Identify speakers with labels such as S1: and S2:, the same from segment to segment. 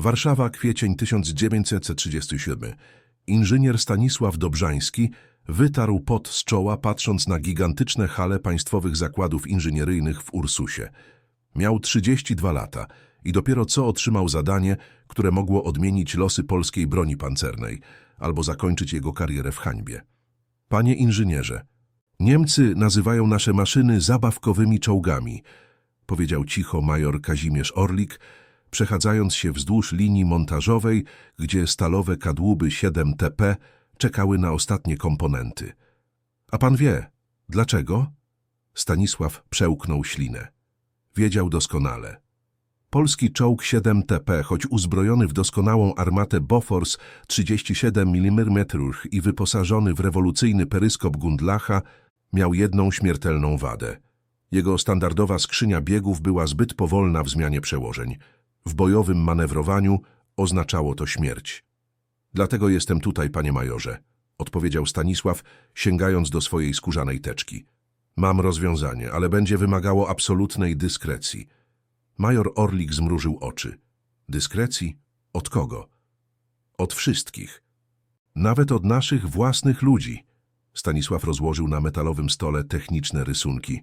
S1: Warszawa, kwiecień 1937. Inżynier Stanisław Dobrzański wytarł pot z czoła, patrząc na gigantyczne hale państwowych zakładów inżynieryjnych w Ursusie. Miał 32 lata i dopiero co otrzymał zadanie, które mogło odmienić losy polskiej broni pancernej albo zakończyć jego karierę w hańbie. Panie inżynierze, Niemcy nazywają nasze maszyny zabawkowymi czołgami, powiedział cicho major Kazimierz Orlik, przechadzając się wzdłuż linii montażowej, gdzie stalowe kadłuby 7TP czekały na ostatnie komponenty. A pan wie, dlaczego? Stanisław przełknął ślinę. Wiedział doskonale. Polski czołg 7TP, choć uzbrojony w doskonałą armatę Bofors 37 mm i wyposażony w rewolucyjny peryskop Gundlacha, miał jedną śmiertelną wadę. Jego standardowa skrzynia biegów była zbyt powolna w zmianie przełożeń. W bojowym manewrowaniu oznaczało to śmierć. Dlatego jestem tutaj, panie majorze, odpowiedział Stanisław, sięgając do swojej skórzanej teczki. Mam rozwiązanie, ale będzie wymagało absolutnej dyskrecji. Major Orlik zmrużył oczy. Dyskrecji? Od kogo? Od wszystkich. Nawet od naszych własnych ludzi. Stanisław rozłożył na metalowym stole techniczne rysunki.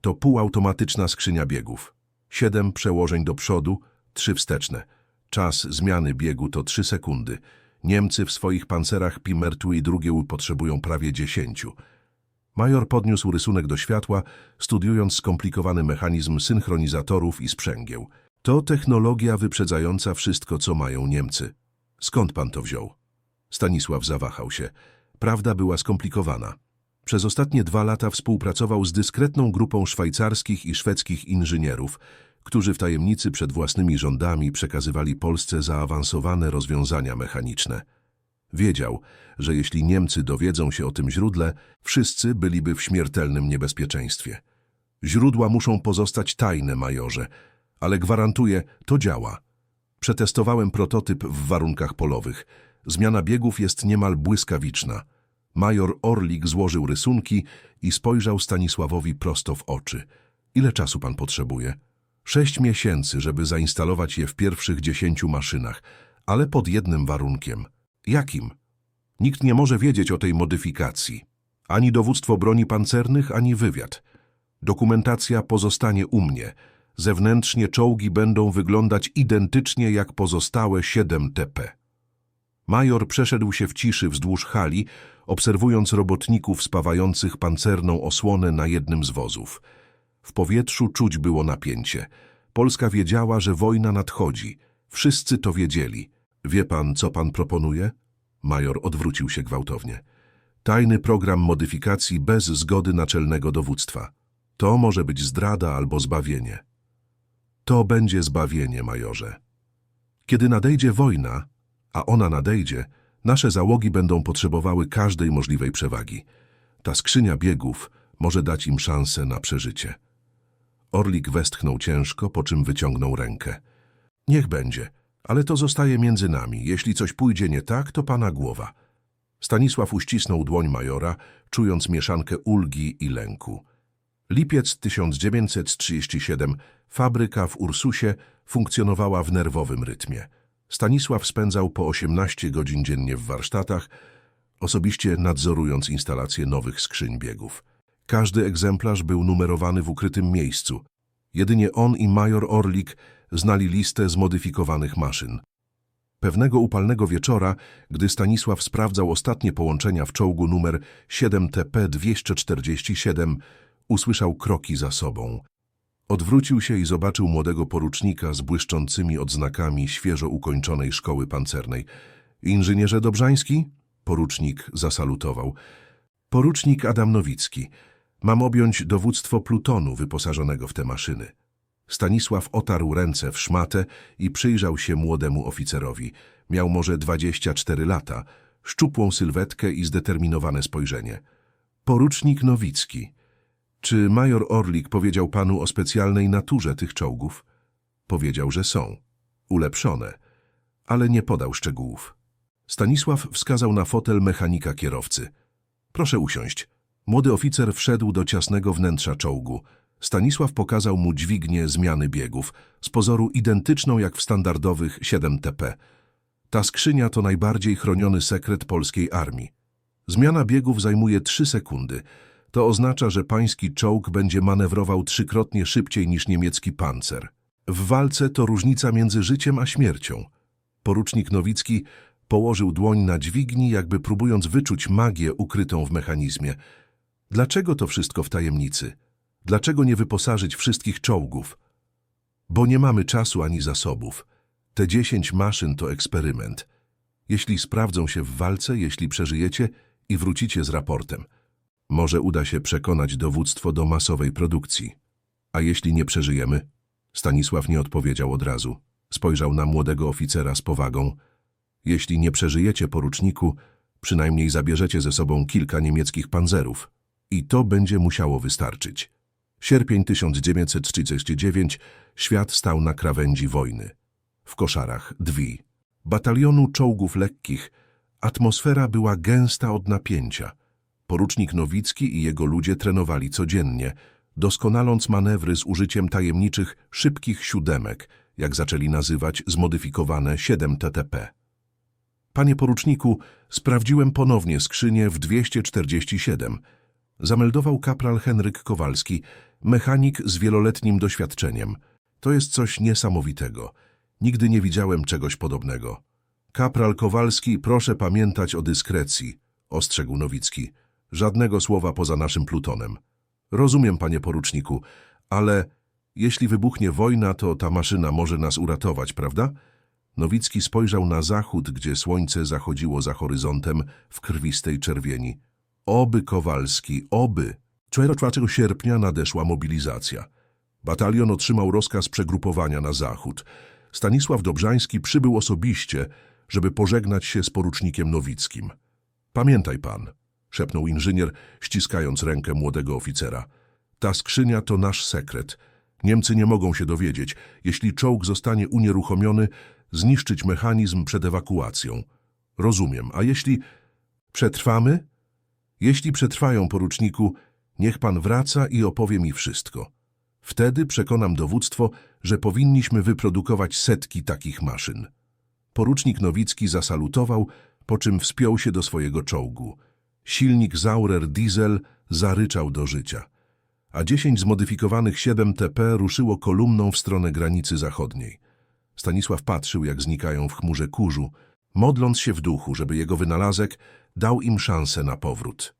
S1: To półautomatyczna skrzynia biegów. Siedem przełożeń do przodu, trzy wsteczne. Czas zmiany biegu to trzy sekundy. Niemcy w swoich pancerach Pimertu i drugie potrzebują prawie dziesięciu. Major podniósł rysunek do światła, studiując skomplikowany mechanizm synchronizatorów i sprzęgieł. To technologia wyprzedzająca wszystko, co mają Niemcy. Skąd pan to wziął? Stanisław zawahał się. Prawda była skomplikowana. Przez ostatnie dwa lata współpracował z dyskretną grupą szwajcarskich i szwedzkich inżynierów, którzy w tajemnicy przed własnymi rządami przekazywali Polsce zaawansowane rozwiązania mechaniczne. Wiedział, że jeśli Niemcy dowiedzą się o tym źródle, wszyscy byliby w śmiertelnym niebezpieczeństwie. Źródła muszą pozostać tajne, majorze, ale gwarantuję, to działa. Przetestowałem prototyp w warunkach polowych. Zmiana biegów jest niemal błyskawiczna. Major Orlik złożył rysunki i spojrzał Stanisławowi prosto w oczy. Ile czasu pan potrzebuje? Sześć miesięcy, żeby zainstalować je w pierwszych dziesięciu maszynach, ale pod jednym warunkiem. Jakim? Nikt nie może wiedzieć o tej modyfikacji. Ani dowództwo broni pancernych, ani wywiad. Dokumentacja pozostanie u mnie. Zewnętrznie czołgi będą wyglądać identycznie jak pozostałe 7 TP. Major przeszedł się w ciszy wzdłuż hali, obserwując robotników spawających pancerną osłonę na jednym z wozów. W powietrzu czuć było napięcie. Polska wiedziała, że wojna nadchodzi. Wszyscy to wiedzieli. Wie pan, co pan proponuje? Major odwrócił się gwałtownie. Tajny program modyfikacji bez zgody naczelnego dowództwa. To może być zdrada albo zbawienie. To będzie zbawienie, majorze. Kiedy nadejdzie wojna, a ona nadejdzie, nasze załogi będą potrzebowały każdej możliwej przewagi. Ta skrzynia biegów może dać im szansę na przeżycie. Orlik westchnął ciężko, po czym wyciągnął rękę. Niech będzie, ale to zostaje między nami. Jeśli coś pójdzie nie tak, to pana głowa. Stanisław uścisnął dłoń majora, czując mieszankę ulgi i lęku. Lipiec 1937. Fabryka w Ursusie funkcjonowała w nerwowym rytmie. Stanisław spędzał po 18 godzin dziennie w warsztatach, osobiście nadzorując instalację nowych skrzyń biegów. Każdy egzemplarz był numerowany w ukrytym miejscu. Jedynie on i major Orlik znali listę zmodyfikowanych maszyn. Pewnego upalnego wieczora, gdy Stanisław sprawdzał ostatnie połączenia w czołgu numer 7TP-247, usłyszał kroki za sobą. Odwrócił się i zobaczył młodego porucznika z błyszczącymi odznakami świeżo ukończonej szkoły pancernej. Inżynierze Dobrzański? Porucznik zasalutował. Porucznik Adam Nowicki. Mam objąć dowództwo plutonu wyposażonego w te maszyny. Stanisław otarł ręce w szmatę i przyjrzał się młodemu oficerowi. Miał może 24 lata, szczupłą sylwetkę i zdeterminowane spojrzenie. Porucznik Nowicki. Czy major Orlik powiedział panu o specjalnej naturze tych czołgów? Powiedział, że są. Ulepszone. Ale nie podał szczegółów. Stanisław wskazał na fotel mechanika kierowcy. Proszę usiąść. Młody oficer wszedł do ciasnego wnętrza czołgu. Stanisław pokazał mu dźwignię zmiany biegów, z pozoru identyczną jak w standardowych 7TP. Ta skrzynia to najbardziej chroniony sekret polskiej armii. Zmiana biegów zajmuje 3 sekundy. To oznacza, że pański czołg będzie manewrował trzykrotnie szybciej niż niemiecki pancer. W walce to różnica między życiem a śmiercią. Porucznik Nowicki położył dłoń na dźwigni, jakby próbując wyczuć magię ukrytą w mechanizmie. Dlaczego to wszystko w tajemnicy? Dlaczego nie wyposażyć wszystkich czołgów? Bo nie mamy czasu ani zasobów. Te dziesięć maszyn to eksperyment. Jeśli sprawdzą się w walce, jeśli przeżyjecie i wrócicie z raportem, może uda się przekonać dowództwo do masowej produkcji. A jeśli nie przeżyjemy? Stanisław nie odpowiedział od razu. Spojrzał na młodego oficera z powagą. Jeśli nie przeżyjecie, poruczniku, przynajmniej zabierzecie ze sobą kilka niemieckich panzerów. I to będzie musiało wystarczyć. Sierpień 1939 świat stał na krawędzi wojny. W koszarach dwi. Batalionu czołgów lekkich atmosfera była gęsta od napięcia. Porucznik Nowicki i jego ludzie trenowali codziennie, doskonaląc manewry z użyciem tajemniczych, szybkich siódemek, jak zaczęli nazywać zmodyfikowane 7TTP. Panie poruczniku, sprawdziłem ponownie skrzynię w 247. Zameldował kapral Henryk Kowalski, mechanik z wieloletnim doświadczeniem. To jest coś niesamowitego. Nigdy nie widziałem czegoś podobnego. Kapral Kowalski, proszę pamiętać o dyskrecji, ostrzegł Nowicki. Żadnego słowa poza naszym plutonem. Rozumiem, panie poruczniku, ale jeśli wybuchnie wojna, to ta maszyna może nas uratować, prawda? Nowicki spojrzał na zachód, gdzie słońce zachodziło za horyzontem w krwistej czerwieni. Oby Kowalski, oby! 4 sierpnia nadeszła mobilizacja. Batalion otrzymał rozkaz przegrupowania na zachód. Stanisław Dobrzański przybył osobiście, żeby pożegnać się z porucznikiem Nowickim. Pamiętaj pan, szepnął inżynier, ściskając rękę młodego oficera. Ta skrzynia to nasz sekret. Niemcy nie mogą się dowiedzieć. Jeśli czołg zostanie unieruchomiony, zniszczyć mechanizm przed ewakuacją. Rozumiem. A jeśli przetrwamy? Jeśli przetrwają, poruczniku, niech pan wraca i opowie mi wszystko. Wtedy przekonam dowództwo, że powinniśmy wyprodukować setki takich maszyn. Porucznik Nowicki zasalutował, po czym wspiął się do swojego czołgu. Silnik Zaurer Diesel zaryczał do życia, a dziesięć zmodyfikowanych 7TP ruszyło kolumną w stronę granicy zachodniej. Stanisław patrzył, jak znikają w chmurze kurzu, modląc się w duchu, żeby jego wynalazek dał im szansę na powrót.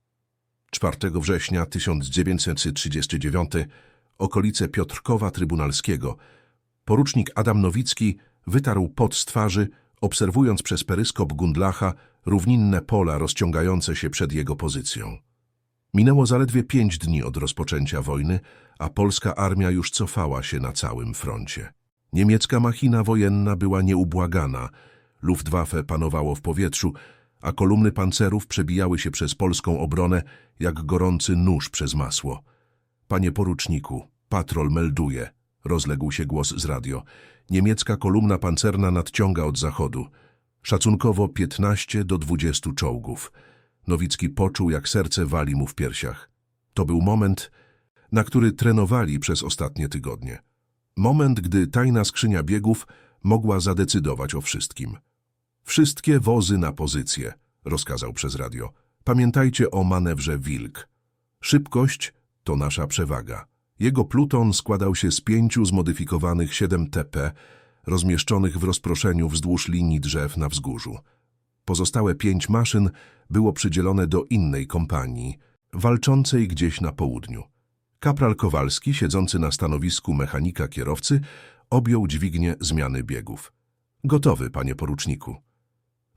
S1: 4 września 1939, okolice Piotrkowa Trybunalskiego, porucznik Adam Nowicki wytarł pot z twarzy, obserwując przez peryskop Gundlacha równinne pola rozciągające się przed jego pozycją. Minęło zaledwie pięć dni od rozpoczęcia wojny, a polska armia już cofała się na całym froncie. Niemiecka machina wojenna była nieubłagana, Luftwaffe panowało w powietrzu, a kolumny pancerów przebijały się przez polską obronę jak gorący nóż przez masło. Panie poruczniku, patrol melduje, rozległ się głos z radio. Niemiecka kolumna pancerna nadciąga od zachodu. Szacunkowo 15 do 20 czołgów. Nowicki poczuł, jak serce wali mu w piersiach. To był moment, na który trenowali przez ostatnie tygodnie. Moment, gdy tajna skrzynia biegów mogła zadecydować o wszystkim. Wszystkie wozy na pozycję, rozkazał przez radio. Pamiętajcie o manewrze Wilk. Szybkość to nasza przewaga. Jego pluton składał się z pięciu zmodyfikowanych 7TP, rozmieszczonych w rozproszeniu wzdłuż linii drzew na wzgórzu. Pozostałe pięć maszyn było przydzielone do innej kompanii, walczącej gdzieś na południu. Kapral Kowalski, siedzący na stanowisku mechanika kierowcy, objął dźwignię zmiany biegów. Gotowy, panie poruczniku.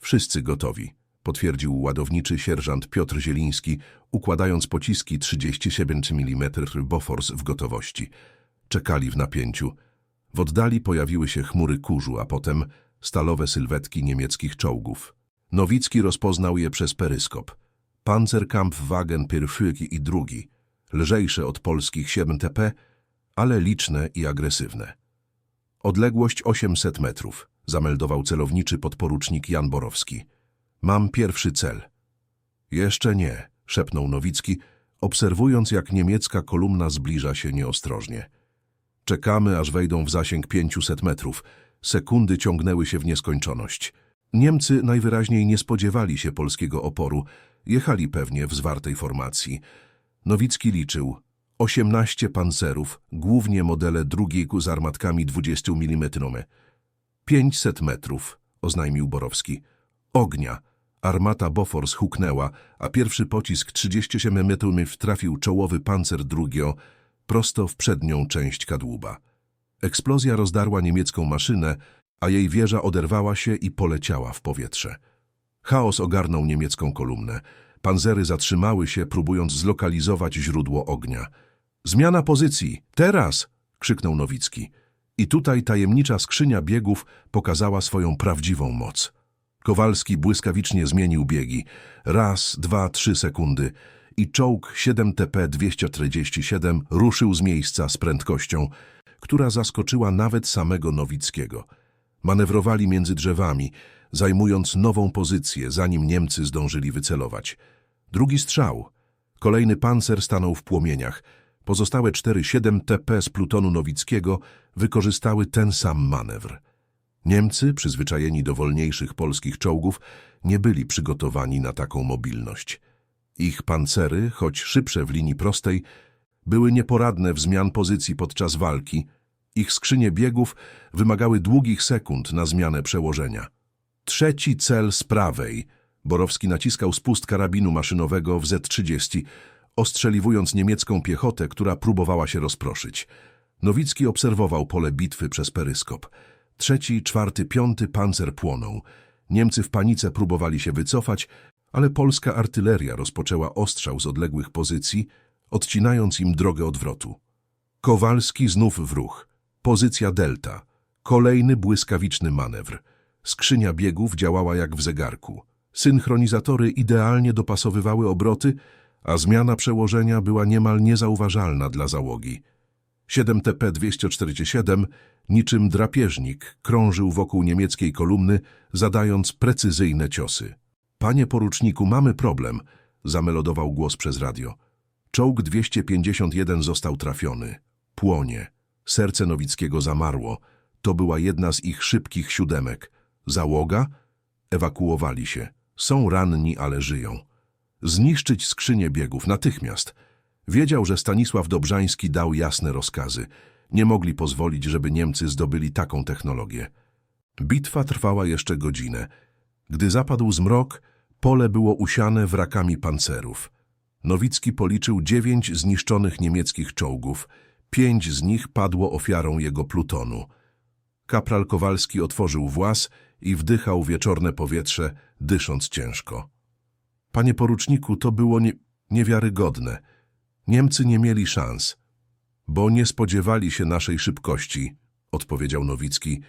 S1: Wszyscy gotowi, potwierdził ładowniczy sierżant Piotr Zieliński, układając pociski 37 mm Bofors w gotowości. Czekali w napięciu. W oddali pojawiły się chmury kurzu, a potem stalowe sylwetki niemieckich czołgów. Nowicki rozpoznał je przez peryskop. Panzerkampfwagen pierwszy i drugi, lżejsze od polskich 7TP, ale liczne i agresywne. Odległość 800 metrów, zameldował celowniczy podporucznik Jan Borowski. Mam pierwszy cel. Jeszcze nie, szepnął Nowicki, obserwując jak niemiecka kolumna zbliża się nieostrożnie. Czekamy, aż wejdą w zasięg 500 metrów. Sekundy ciągnęły się w nieskończoność. Niemcy najwyraźniej nie spodziewali się polskiego oporu. Jechali pewnie w zwartej formacji. Nowicki liczył 18 pancerów, głównie modele drugiej z armatkami 20 mm. 500 metrów, oznajmił Borowski. Ognia. Armata Bofors huknęła, a pierwszy pocisk 37 metrów trafił czołowy pancer drugio prosto w przednią część kadłuba. Eksplozja rozdarła niemiecką maszynę, a jej wieża oderwała się i poleciała w powietrze. Chaos ogarnął niemiecką kolumnę. Panzery zatrzymały się, próbując zlokalizować źródło ognia. Zmiana pozycji! Teraz! krzyknął Nowicki. I tutaj tajemnicza skrzynia biegów pokazała swoją prawdziwą moc. Kowalski błyskawicznie zmienił biegi. Raz, dwa, trzy sekundy. I czołg 7TP-247 ruszył z miejsca z prędkością, która zaskoczyła nawet samego Nowickiego. Manewrowali między drzewami, zajmując nową pozycję, zanim Niemcy zdążyli wycelować. Drugi strzał. Kolejny pancer stanął w płomieniach. Pozostałe 4-7 TP z plutonu Nowickiego wykorzystały ten sam manewr. Niemcy, przyzwyczajeni do wolniejszych polskich czołgów, nie byli przygotowani na taką mobilność. Ich pancery, choć szybsze w linii prostej, były nieporadne w zmian pozycji podczas walki. Ich skrzynie biegów wymagały długich sekund na zmianę przełożenia. Trzeci cel z prawej. Borowski naciskał spust karabinu maszynowego w Z-30, ostrzeliwując niemiecką piechotę, która próbowała się rozproszyć. Nowicki obserwował pole bitwy przez peryskop. Trzeci, czwarty, piąty pancer płonął. Niemcy w panice próbowali się wycofać, ale polska artyleria rozpoczęła ostrzał z odległych pozycji, odcinając im drogę odwrotu. Kowalski znów w ruch. Pozycja delta. Kolejny błyskawiczny manewr. Skrzynia biegów działała jak w zegarku. Synchronizatory idealnie dopasowywały obroty, a zmiana przełożenia była niemal niezauważalna dla załogi. 7TP-247, niczym drapieżnik, krążył wokół niemieckiej kolumny, zadając precyzyjne ciosy. Panie poruczniku, mamy problem, zamelodował głos przez radio. Czołg 251 został trafiony. Płonie. Serce Nowickiego zamarło. To była jedna z ich szybkich siódemek. Załoga? Ewakuowali się. Są ranni, ale żyją. Zniszczyć skrzynię biegów natychmiast. Wiedział, że Stanisław Dobrzański dał jasne rozkazy. Nie mogli pozwolić, żeby Niemcy zdobyli taką technologię. Bitwa trwała jeszcze godzinę. Gdy zapadł zmrok, pole było usiane wrakami pancerów. Nowicki policzył dziewięć zniszczonych niemieckich czołgów. Pięć z nich padło ofiarą jego plutonu. Kapral Kowalski otworzył włas i wdychał wieczorne powietrze, dysząc ciężko. Panie poruczniku, to było nie, niewiarygodne. Niemcy nie mieli szans. Bo nie spodziewali się naszej szybkości, odpowiedział Nowicki,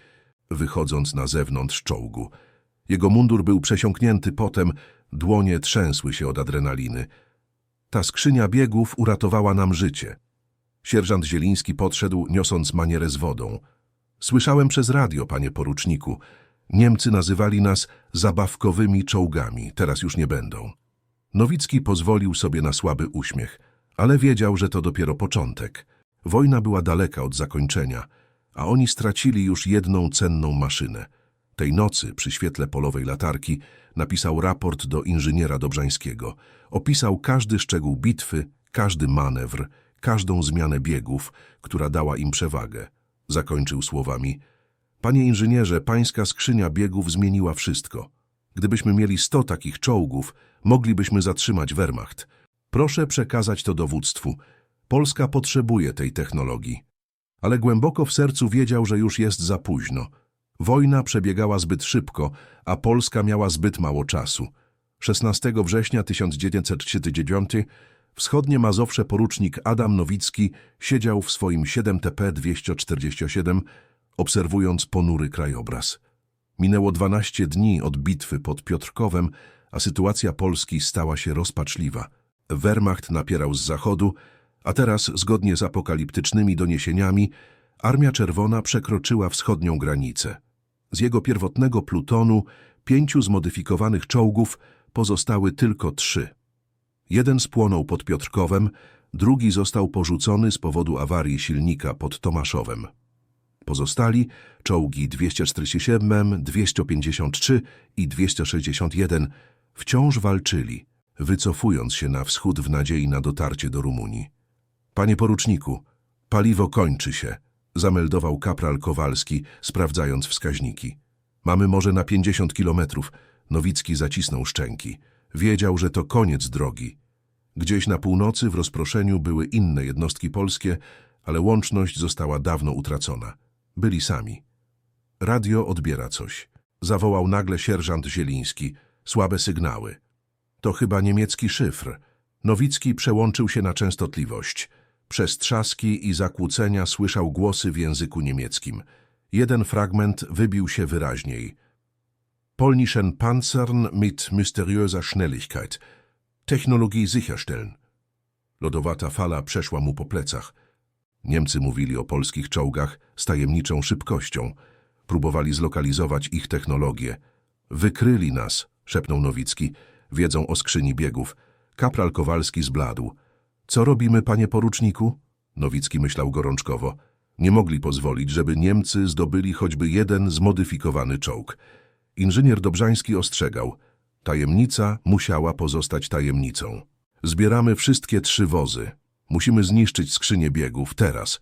S1: wychodząc na zewnątrz czołgu. Jego mundur był przesiąknięty potem, dłonie trzęsły się od adrenaliny. Ta skrzynia biegów uratowała nam życie. Sierżant Zieliński podszedł, niosąc manierę z wodą. Słyszałem przez radio, panie poruczniku. Niemcy nazywali nas zabawkowymi czołgami, teraz już nie będą. Nowicki pozwolił sobie na słaby uśmiech, ale wiedział, że to dopiero początek. Wojna była daleka od zakończenia, a oni stracili już jedną cenną maszynę. Tej nocy, przy świetle polowej latarki, napisał raport do inżyniera Dobrzańskiego. Opisał każdy szczegół bitwy, każdy manewr, każdą zmianę biegów, która dała im przewagę. Zakończył słowami Panie inżynierze, pańska skrzynia biegów zmieniła wszystko. Gdybyśmy mieli sto takich czołgów, moglibyśmy zatrzymać Wehrmacht. Proszę przekazać to dowództwu. Polska potrzebuje tej technologii. Ale głęboko w sercu wiedział, że już jest za późno. Wojna przebiegała zbyt szybko, a Polska miała zbyt mało czasu. 16 września 1939 wschodnie Mazowsze porucznik Adam Nowicki siedział w swoim 7TP-247, obserwując ponury krajobraz. Minęło 12 dni od bitwy pod Piotrkowem, a sytuacja Polski stała się rozpaczliwa. Wehrmacht napierał z zachodu, a teraz, zgodnie z apokaliptycznymi doniesieniami, Armia Czerwona przekroczyła wschodnią granicę. Z jego pierwotnego plutonu, pięciu zmodyfikowanych czołgów, pozostały tylko trzy. Jeden spłonął pod Piotrkowem, drugi został porzucony z powodu awarii silnika pod Tomaszowem. Pozostali, czołgi 247, 253 i 261, wciąż walczyli, wycofując się na wschód w nadziei na dotarcie do Rumunii. Panie poruczniku, paliwo kończy się, zameldował kapral Kowalski, sprawdzając wskaźniki. Mamy może na 50 kilometrów. Nowicki zacisnął szczęki. Wiedział, że to koniec drogi. Gdzieś na północy w rozproszeniu były inne jednostki polskie, ale łączność została dawno utracona. Byli sami. Radio odbiera coś. Zawołał nagle sierżant Zieliński. Słabe sygnały. To chyba niemiecki szyfr. Nowicki przełączył się na częstotliwość. Przez trzaski i zakłócenia słyszał głosy w języku niemieckim. Jeden fragment wybił się wyraźniej. Polnischen Panzern mit mysteriöser Schnelligkeit. Technologie sicherstellen. Lodowata fala przeszła mu po plecach. Niemcy mówili o polskich czołgach z tajemniczą szybkością. Próbowali zlokalizować ich technologię. Wykryli nas, szepnął Nowicki. Wiedzą o skrzyni biegów. Kapral Kowalski zbladł. Co robimy, panie poruczniku? Nowicki myślał gorączkowo. Nie mogli pozwolić, żeby Niemcy zdobyli choćby jeden zmodyfikowany czołg. Inżynier Dobrzański ostrzegał. Tajemnica musiała pozostać tajemnicą. Zbieramy wszystkie trzy wozy. Musimy zniszczyć skrzynię biegów teraz.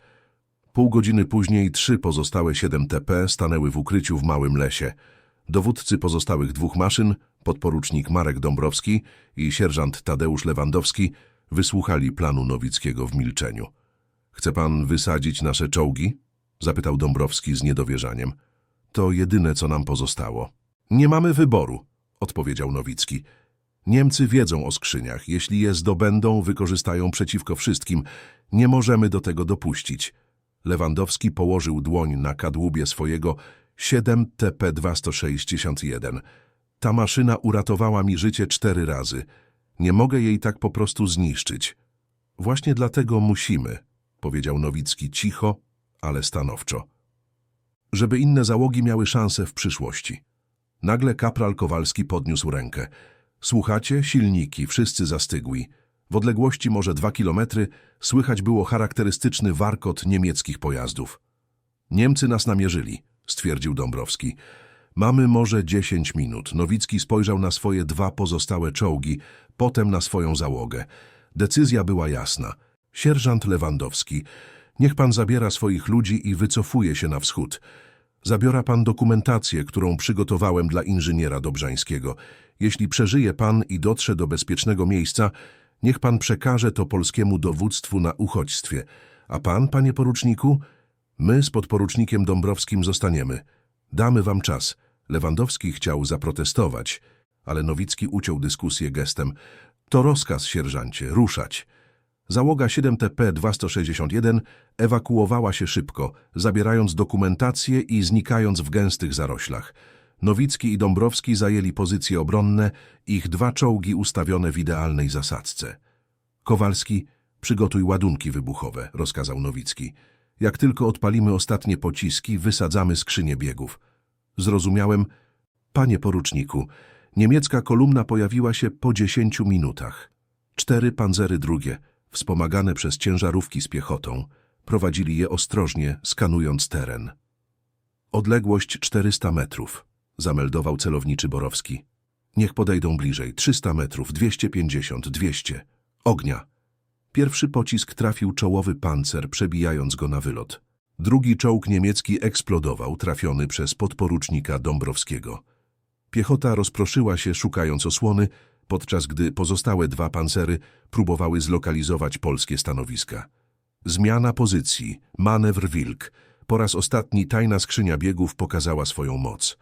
S1: Pół godziny później trzy pozostałe 7 TP stanęły w ukryciu w małym lesie. Dowódcy pozostałych dwóch maszyn, podporucznik Marek Dąbrowski i sierżant Tadeusz Lewandowski, wysłuchali planu Nowickiego w milczeniu. Chce pan wysadzić nasze czołgi? Zapytał Dąbrowski z niedowierzaniem. To jedyne, co nam pozostało. Nie mamy wyboru, odpowiedział Nowicki. Niemcy wiedzą o skrzyniach. Jeśli je zdobędą, wykorzystają przeciwko wszystkim. Nie możemy do tego dopuścić. Lewandowski położył dłoń na kadłubie swojego 7 TP-261. Ta maszyna uratowała mi życie cztery razy. Nie mogę jej tak po prostu zniszczyć. Właśnie dlatego musimy, powiedział Nowicki cicho, ale stanowczo. Żeby inne załogi miały szansę w przyszłości. Nagle kapral Kowalski podniósł rękę. Słuchacie? Silniki, wszyscy zastygli. W odległości może dwa kilometry słychać było charakterystyczny warkot niemieckich pojazdów. Niemcy nas namierzyli, stwierdził Dąbrowski. Mamy może dziesięć minut. Nowicki spojrzał na swoje dwa pozostałe czołgi, potem na swoją załogę. Decyzja była jasna. Sierżant Lewandowski, niech pan zabiera swoich ludzi i wycofuje się na wschód. Zabiora pan dokumentację, którą przygotowałem dla inżyniera Dobrzańskiego. Jeśli przeżyje pan i dotrze do bezpiecznego miejsca, niech pan przekaże to polskiemu dowództwu na uchodźstwie. A pan, panie poruczniku? My z podporucznikiem Dąbrowskim zostaniemy. Damy wam czas. Lewandowski chciał zaprotestować, ale Nowicki uciął dyskusję gestem. To rozkaz, sierżancie, ruszać. Załoga 7TP-261 ewakuowała się szybko, zabierając dokumentację i znikając w gęstych zaroślach. Nowicki i Dąbrowski zajęli pozycje obronne, ich dwa czołgi ustawione w idealnej zasadzce. Kowalski, przygotuj ładunki wybuchowe, rozkazał Nowicki. Jak tylko odpalimy ostatnie pociski, wysadzamy skrzynię biegów. Zrozumiałem, panie poruczniku, niemiecka kolumna pojawiła się po dziesięciu minutach. Cztery panzery drugie, wspomagane przez ciężarówki z piechotą, prowadzili je ostrożnie, skanując teren. Odległość 400 metrów, zameldował celowniczy Borowski. Niech podejdą bliżej, 300 metrów, 250, 200. Ognia. Pierwszy pocisk trafił czołowy pancer, przebijając go na wylot. Drugi czołg niemiecki eksplodował, trafiony przez podporucznika Dąbrowskiego. Piechota rozproszyła się, szukając osłony, podczas gdy pozostałe dwa pancery próbowały zlokalizować polskie stanowiska. Zmiana pozycji, manewr Wilk. Po raz ostatni tajna skrzynia biegów pokazała swoją moc.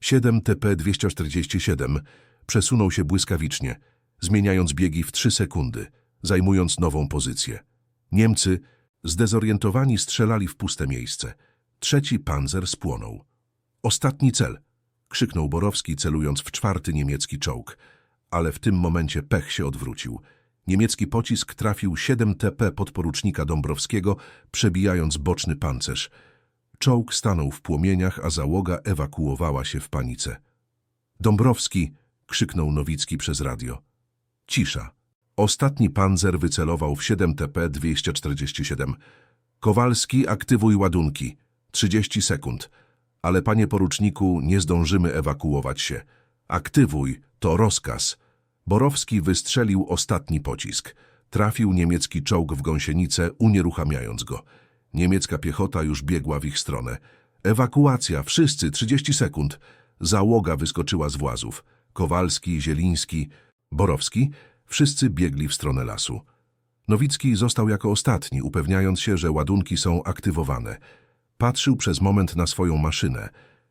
S1: 7 TP-247 przesunął się błyskawicznie, zmieniając biegi w trzy sekundy, zajmując nową pozycję. Niemcy, zdezorientowani, strzelali w puste miejsce. Trzeci panzer spłonął. Ostatni cel! krzyknął Borowski, celując w czwarty niemiecki czołg. Ale w tym momencie pech się odwrócił. Niemiecki pocisk trafił 7 TP podporucznika Dąbrowskiego, przebijając boczny pancerz. Czołg stanął w płomieniach, a załoga ewakuowała się w panice. Dąbrowski! krzyknął Nowicki przez radio. Cisza. Ostatni panzer wycelował w 7TP-247. Kowalski, aktywuj ładunki. 30 sekund. Ale panie poruczniku, nie zdążymy ewakuować się. Aktywuj, to rozkaz. Borowski wystrzelił ostatni pocisk. Trafił niemiecki czołg w gąsienicę, unieruchamiając go. Niemiecka piechota już biegła w ich stronę. Ewakuacja, wszyscy, 30 sekund. Załoga wyskoczyła z włazów. Kowalski, Zieliński, Borowski, wszyscy biegli w stronę lasu. Nowicki został jako ostatni, upewniając się, że ładunki są aktywowane. Patrzył przez moment na swoją maszynę.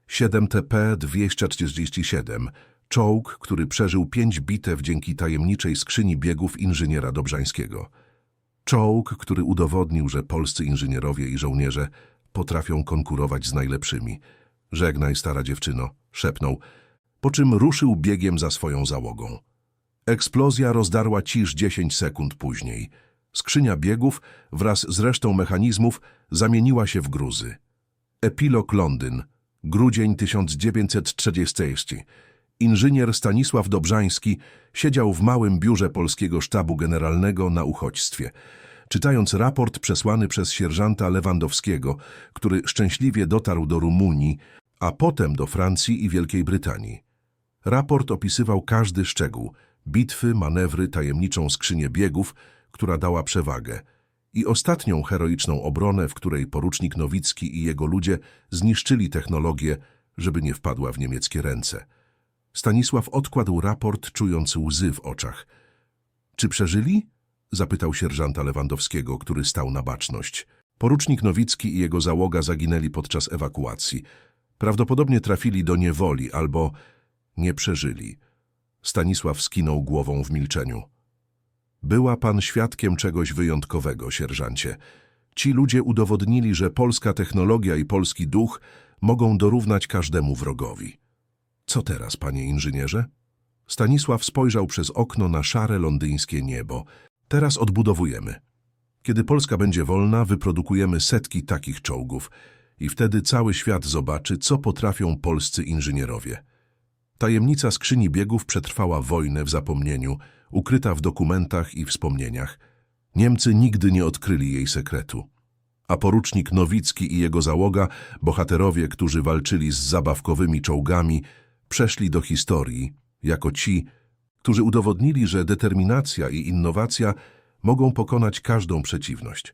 S1: 7TP-247, czołg, który przeżył pięć bitew dzięki tajemniczej skrzyni biegów inżyniera Dobrzańskiego. Czołg, który udowodnił, że polscy inżynierowie i żołnierze potrafią konkurować z najlepszymi. Żegnaj, stara dziewczyno, szepnął, po czym ruszył biegiem za swoją załogą. Eksplozja rozdarła cisz 10 sekund później. Skrzynia biegów wraz z resztą mechanizmów zamieniła się w gruzy. Epilog Londyn, grudzień 1940. Inżynier Stanisław Dobrzański siedział w małym biurze Polskiego Sztabu Generalnego na uchodźstwie, czytając raport przesłany przez sierżanta Lewandowskiego, który szczęśliwie dotarł do Rumunii, a potem do Francji i Wielkiej Brytanii. Raport opisywał każdy szczegół, bitwy, manewry, tajemniczą skrzynię biegów, która dała przewagę i ostatnią heroiczną obronę, w której porucznik Nowicki i jego ludzie zniszczyli technologię, żeby nie wpadła w niemieckie ręce. Stanisław odkładł raport, czując łzy w oczach. Czy przeżyli? zapytał sierżanta Lewandowskiego, który stał na baczność. Porucznik Nowicki i jego załoga zaginęli podczas ewakuacji. Prawdopodobnie trafili do niewoli albo nie przeżyli. Stanisław skinął głową w milczeniu. Była pan świadkiem czegoś wyjątkowego, sierżancie. Ci ludzie udowodnili, że polska technologia i polski duch mogą dorównać każdemu wrogowi. Co teraz, panie inżynierze? Stanisław spojrzał przez okno na szare londyńskie niebo. Teraz odbudowujemy. Kiedy Polska będzie wolna, wyprodukujemy setki takich czołgów i wtedy cały świat zobaczy, co potrafią polscy inżynierowie. Tajemnica skrzyni biegów przetrwała wojnę w zapomnieniu, ukryta w dokumentach i wspomnieniach. Niemcy nigdy nie odkryli jej sekretu. A porucznik Nowicki i jego załoga, bohaterowie, którzy walczyli z zabawkowymi czołgami, przeszli do historii jako ci, którzy udowodnili, że determinacja i innowacja mogą pokonać każdą przeciwność.